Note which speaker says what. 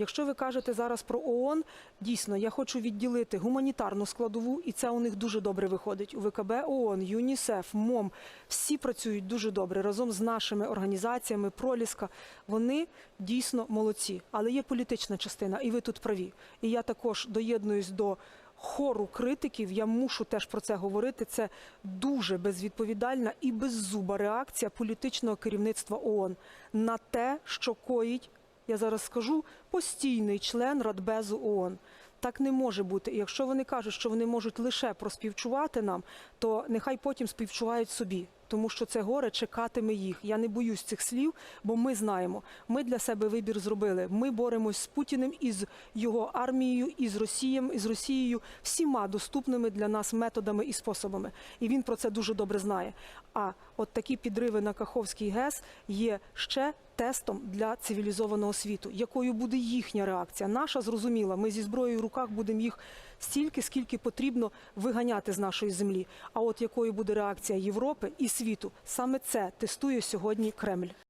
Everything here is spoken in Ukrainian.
Speaker 1: Якщо ви кажете зараз про ООН, дійсно я хочу відділити гуманітарну складову, і це у них дуже добре виходить. У ВКБ ООН, ЮНІСЕФ, МОМ всі працюють дуже добре разом з нашими організаціями. Проліска вони дійсно молодці, але є політична частина, і ви тут праві. І я також доєднуюсь до. Хору критиків, я мушу теж про це говорити. Це дуже безвідповідальна і беззуба реакція політичного керівництва ООН на те, що коїть я зараз скажу, постійний член Радбезу ООН. Так не може бути. І якщо вони кажуть, що вони можуть лише проспівчувати нам, то нехай потім співчувають собі, тому що це горе чекатиме їх. Я не боюсь цих слів, бо ми знаємо. Ми для себе вибір зробили. Ми боремось з Путіним із його армією, із Росієм, із Росією, всіма доступними для нас методами і способами. І він про це дуже добре знає. А от такі підриви на Каховський ГЕС є ще тестом для цивілізованого світу. Якою буде їхня реакція? Наша зрозуміла. Ми зі зброєю в руках будемо їх стільки, скільки потрібно виганяти з нашої землі. А от якою буде реакція Європи і світу, саме це тестує сьогодні Кремль.